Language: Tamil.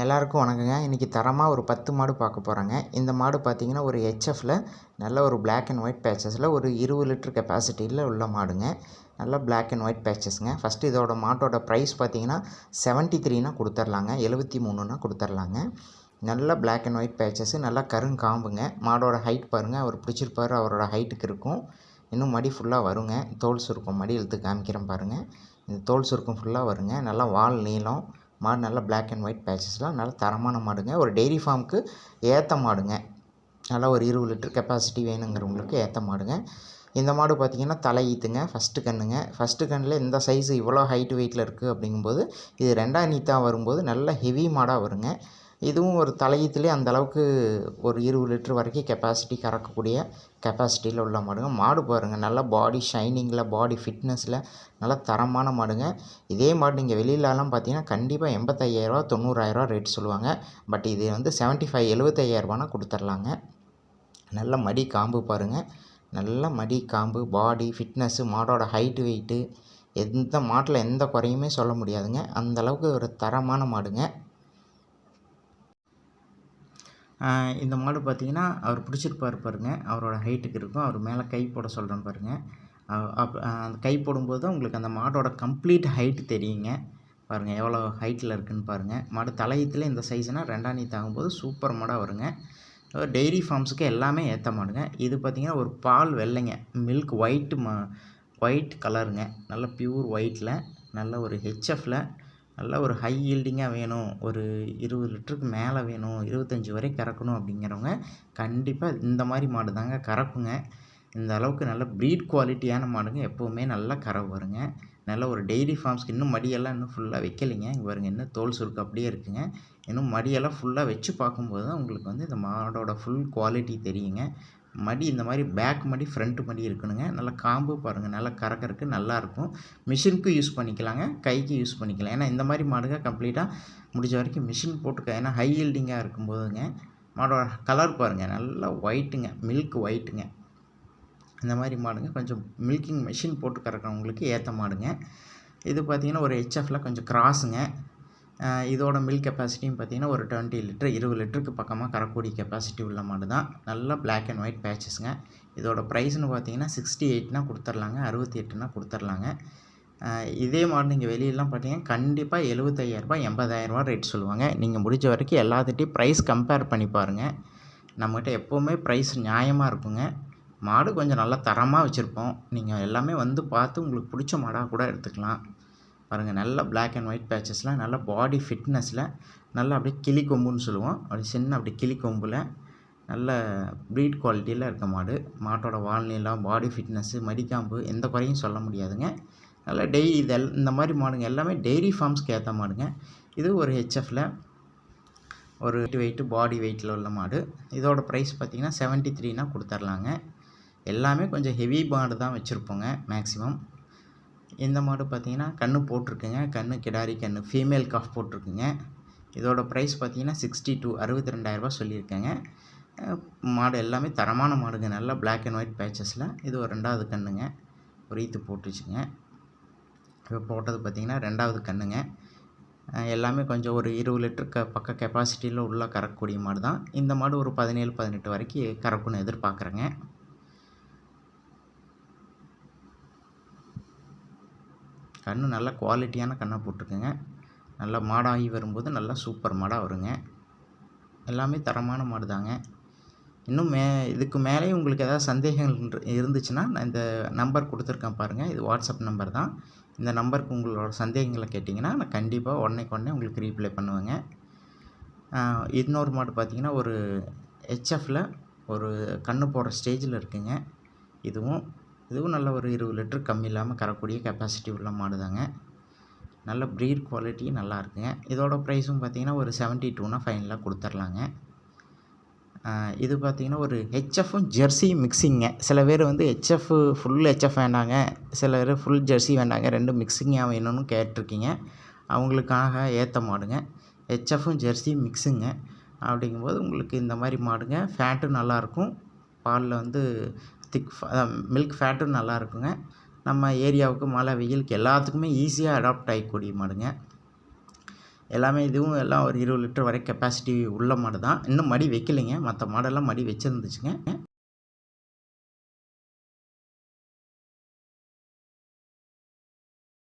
எல்லாருக்கும் வணக்கங்க. இன்றைக்கி தரமாக ஒரு பத்து மாடு பார்க்க போகிறோங்க இந்த மாடு பார்த்தீங்கன்னா ஒரு ஹெச்எஃப்பில் நல்ல ஒரு பிளாக் அண்ட் ஒயிட் பேச்சஸில் ஒரு இருபது லிட்டர் கெப்பாசிட்டியில் உள்ள மாடுங்க. நல்ல பிளாக் அண்ட் ஒயிட் பேச்சஸ்ங்க ஃபஸ்ட்டு இதோட மாட்டோட ப்ரைஸ் பார்த்தீங்கன்னா செவன்ட்டி த்ரீனா கொடுத்துர்லாங்க. எழுபத்தி மூணுனா கொடுத்துர்லாங்க. நல்ல பிளாக் அண்ட் ஒயிட் பேச்சஸ் நல்லா கருங்காம்புங்க. மாடோட ஹைட் பாருங்கள் அவர் பிடிச்சிருப்பாரு அவரோட ஹைட்டுக்கு இருக்கும். இன்னும் மடி ஃபுல்லாக வருங்க. தோல் சுருக்கம் மடி இழுத்து காமிக்கிறேன் பாருங்கள் இந்த தோல் சுருக்கம் ஃபுல்லாக வருங்க. நல்லா வால் நீளம். மாடு நல்லா பிளாக் அண்ட் ஒயிட் பேச்சஸ்லாம் நல்ல தரமான மாடுங்க. ஒரு டெய்ரி ஃபார்முக்கு ஏற்ற மாடுங்க. நல்லா ஒரு இருபது லிட்டர் கெப்பாசிட்டி வேணுங்கிறவங்களுக்கு ஏற்ற மாடுங்க. இந்த மாடு பார்த்திங்கன்னா தலை ஈத்துங்க ஃபஸ்ட்டு கன்றுங்க ஃபஸ்ட்டு கண்ணில் இந்த சைஸு இவ்வளோ ஹைட் வெயிட்டில் இருக்குது அப்படிங்கும்போது இது ரெண்டாம் நீத்தாக வரும்போது நல்ல ஹெவி மாடாக வருங்க. இதுவும் ஒரு தலையீத்துலேயே அந்தளவுக்கு ஒரு இருபது லிட்டர் வரைக்கும் கெப்பாசிட்டி கறக்கக்கூடிய கெப்பாசிட்டியில் உள்ள மாடுங்க. மாடு பாருங்கள் நல்லா பாடி ஷைனிங்கில் பாடி ஃபிட்னஸில் நல்லா தரமான மாடுங்க. இதே மாடு நீங்கள் வெளியிலலாம் பார்த்தீங்கன்னா கண்டிப்பாக எண்பத்தையாயிரரூவா தொண்ணூறாயிரரூவா ரேட் சொல்லுவாங்க. பட் இது வந்து செவன்ட்டி ஃபைவ் எழுபத்தையாயிரரூபானா கொடுத்துர்லாங்க. நல்ல மடி காம்பு பாருங்கள் நல்ல மடி காம்பு பாடி ஃபிட்னஸ்ஸு மாடோட ஹைட்டு வெயிட்டு எந்த மாட்டில் எந்த குறையுமே சொல்ல முடியாதுங்க. அந்தளவுக்கு ஒரு தரமான மாடுங்க. இந்த மாடு பார்த்தீங்கன்னா அவர் பிடிச்சிருப்பாரு பாருங்க. அவரோட ஹைட்டுக்கு இருக்கும். அவர் மேலே கை போட சொல்கிறேன் பாருங்கள் அப் அந்த கை போடும்போது தான் உங்களுக்கு அந்த மாடோட கம்ப்ளீட் ஹைட்டு தெரியுங்க. பாருங்கள் எவ்வளோ ஹைட்டில் இருக்குதுன்னு பாருங்கள் மாடு தலையத்தில் இந்த சைஸ்னால் ரெண்டாம் நீ தாங்கும்போது சூப்பர் மாடாக வருங்க. டெய்ரி ஃபார்ம்ஸுக்கு எல்லாமே ஏற்ற மாடுங்க. இது பார்த்திங்கன்னா ஒரு பால் வெள்ளைங்க. மில்க் ஒயிட்டு மா ஒயிட் கலருங்க நல்ல பியூர் ஒயிட்டில் நல்ல ஒரு ஹெச்எஃப்பில் நல்ல ஒரு ஹை ஈல்டிங்காக வேணும். ஒரு இருபது லிட்டருக்கு மேலே வேணும். இருபத்தஞ்சி வரை கறக்கணும் அப்படிங்கிறவங்க கண்டிப்பாக இந்த மாதிரி மாடு தாங்க கறக்குங்க. இந்த அளவுக்கு நல்ல ப்ரீட் குவாலிட்டியான மாடுங்க எப்போவுமே நல்லா கறவை வருங்க நல்ல ஒரு டெய்லி ஃபார்ம்ஸ்க்கு இன்னும் மடியெல்லாம் இன்னும் ஃபுல்லாக வைக்கலைங்க. இங்கே பாருங்க இன்னும் தோல் சுருக்கு அப்படியே இருக்குங்க. இன்னும் மடியெல்லாம் ஃபுல்லாக வச்சு பார்க்கும்போது தான் உங்களுக்கு வந்து இந்த மாடோட ஃபுல் குவாலிட்டி தெரியுங்க. மடி இந்த மாதிரி பேக் மடி ஃப்ரண்ட் மடி இருக்கணுங்க. நல்லா காம்பு பாருங்கள் நல்லா கறக்கறக்கு நல்லாயிருக்கும் மிஷினுக்கு யூஸ் பண்ணிக்கலாங்க. கைக்கு யூஸ் பண்ணிக்கலாம். ஏன்னா இந்த மாதிரி மாடுங்க கம்ப்ளீட்டாக முடிஞ்ச வரைக்கும் மிஷின் போட்டுக்க ஏன்னா ஹை ஹீல்டிங்காக இருக்கும்போதுங்க மாடோட கலர் பாருங்கள் நல்லா ஒயிட்டுங்க மில்க் ஒயிட்டுங்க இந்த மாதிரி மாடுங்க. கொஞ்சம் மில்கிங் மிஷின் போட்டு கறக்கிறவங்களுக்கு ஏற்ற மாடுங்க. இது பார்த்திங்கன்னா ஒரு ஹெச்எஃப்பில் கொஞ்சம் கிராஸுங்க இதோட மில்க் கெப்பாசிட்டியும் பார்த்திங்கன்னா ஒரு டுவெண்ட்டி லிட்டர் இருபது லிட்டருக்கு பக்கமாக கரக்கூடிய கெப்பாசிட்டி உள்ள மாடு தான். நல்லா பிளாக் அண்ட் ஒயிட் பேச்சஸ்ங்க இதோட ப்ரைஸ்னு பார்த்தீங்கன்னா சிக்ஸ்டி எயிட்னா கொடுத்துர்லாங்க. அறுபத்தி எட்டுனா கொடுத்துர்லாங்க. இதே மாடு நீங்கள் வெளியெல்லாம் பார்த்தீங்கன்னா கண்டிப்பாக எழுபத்தையாயிரரூபா எண்பதாயிரரூபா ரேட் சொல்லுவாங்க. நீங்கள் முடிஞ்ச வரைக்கும் எல்லாத்துட்டையும் ப்ரைஸ் கம்பேர் பண்ணி பாருங்கள் நம்மகிட்ட எப்போவுமே ப்ரைஸ் நியாயமாக இருக்குங்க. மாடு கொஞ்சம் நல்லா தரமாக வச்சுருப்போம். நீங்கள் எல்லாமே வந்து பார்த்து உங்களுக்கு பிடிச்ச மாடாக கூட எடுத்துக்கலாம். பாருங்கள் நல்ல பிளாக் அண்ட் ஒயிட் பேச்சஸில் நல்ல பாடி ஃபிட்னஸில் நல்லா அப்படியே கிளி கொம்புன்னு சொல்லுவோம். அப்படி சின்ன அப்படி கிளி கொம்பில் நல்ல ப்ரீட் குவாலிட்டியில் இருக்க மாடு. மாட்டோட வாழ்நிலம் பாடி ஃபிட்னஸ்ஸு மடிக்காம்பு எந்த குறையும் சொல்ல முடியாதுங்க. நல்லா டெய்லி இது இந்த மாதிரி மாடுங்க எல்லாமே டெய்ரி ஃபார்ம்ஸ்க்கு ஏற்ற மாடுங்க. இது ஒரு ஹெச்எஃப்பில் ஒரு வெயிட்டு பாடி வெயிட்டில் உள்ள மாடு. இதோட ப்ரைஸ் பார்த்திங்கன்னா செவன்ட்டி த்ரீனா கொடுத்துர்லாங்க. எல்லாமே கொஞ்சம் ஹெவி மாடு தான் வச்சுருப்போங்க மேக்ஸிமம் இந்த மாடு பார்த்தீங்கன்னா கன்று போட்டிருக்குங்க. கன்று கிடாரி கன்று. ஃபீமேல் காஃப் போட்டிருக்குங்க. இதோட ப்ரைஸ் பார்த்தீங்கன்னா சிக்ஸ்டி டூ அறுபத்தி ரெண்டாயிரரூபா சொல்லியிருக்கேங்க மாடு எல்லாமே தரமான மாடுங்க. நல்லா பிளாக் அண்ட் ஒயிட் பேச்சஸில் இது ஒரு ரெண்டாவது கன்றுங்க. ஒரு ஈத்து போட்டுச்சுங்க. இப்போ போட்டது பார்த்திங்கன்னா ரெண்டாவது கன்றுங்க. எல்லாமே கொஞ்சம் ஒரு இருபது லிட்டர் க பக்க கெப்பாசிட்டியில் உள்ள கறக்கக்கூடிய மாடு தான் இந்த மாடு ஒரு பதினேழு பதினெட்டு வரைக்கும் கறக்குன்னு எதிர்பார்க்குறேங்க. கன்று நல்ல குவாலிட்டியான கன்றாக போட்டிருக்குங்க. நல்லா மாடாகி வரும்போது நல்லா சூப்பர் மாடாக வருங்க. எல்லாமே தரமான மாடு தாங்க இன்னும் மே இதுக்கு மேலேயும் உங்களுக்கு ஏதாவது சந்தேகங்கள் இருந்துச்சுன்னா நான் இந்த நம்பர் கொடுத்துருக்கேன் பாருங்கள் இது வாட்ஸ்அப் நம்பர் தான். இந்த நம்பருக்கு உங்களோட சந்தேகங்களை கேட்டிங்கன்னா நான் கண்டிப்பாக உடனே உடனே உங்களுக்கு ரீப்ளை பண்ணுவேங்க. இன்னொரு மாடு பார்த்திங்கன்னா ஒரு ஹெச்எஃப்பில் ஒரு கன்று போடுற ஸ்டேஜில் இருக்குங்க. இதுவும் இதுவும் நல்ல ஒரு இருபது லிட்டர் கம்மி இல்லாமல் கறக்கூடிய கெப்பாசிட்டி உள்ள மாடு தாங்க நல்ல ப்ரீட் குவாலிட்டியும் நல்லா இருக்குங்க. இதோட ப்ரைஸும் பார்த்திங்கன்னா ஒரு செவன்ட்டி டூனா ஃபைனலாக கொடுத்துர்லாங்க. இது பார்த்திங்கன்னா ஒரு ஹெச்எஃப்பும் ஜெர்சி மிக்சிங்க சில பேர் வந்து ஹெச்எஃப் ஃபுல் ஹெச்எஃப் வேண்டாங்க. சில பேர் ஃபுல் ஜெர்சி வேண்டாங்க. ரெண்டு மிக்சிங்காக வேணும்னு கேட்டிருக்கீங்க. அவங்களுக்காக ஏற்ற மாடுங்க. ஹெச்எஃப்பும் ஜெர்சி மிக்ஸுங்க அப்படிங்கும்போது உங்களுக்கு இந்த மாதிரி மாடுங்க. ஃபேட்டும் நல்லாயிருக்கும் பாலில் வந்து திக் மில்க் ஃபேட்டும் நல்லா இருக்குங்க நம்ம ஏரியாவுக்கு மழை வெயிலுக்கு எல்லாத்துக்குமே ஈஸியாக அடாப்ட் ஆகிக்கூடிய மாடுங்க. எல்லாமே இதுவும் எல்லாம் ஒரு இருபது லிட்டர் வரை கெப்பாசிட்டி உள்ள மாடு தான். இன்னும் மடி வைக்கலைங்க. மற்ற மாடெல்லாம் மடி வச்சுருந்துச்சுங்க.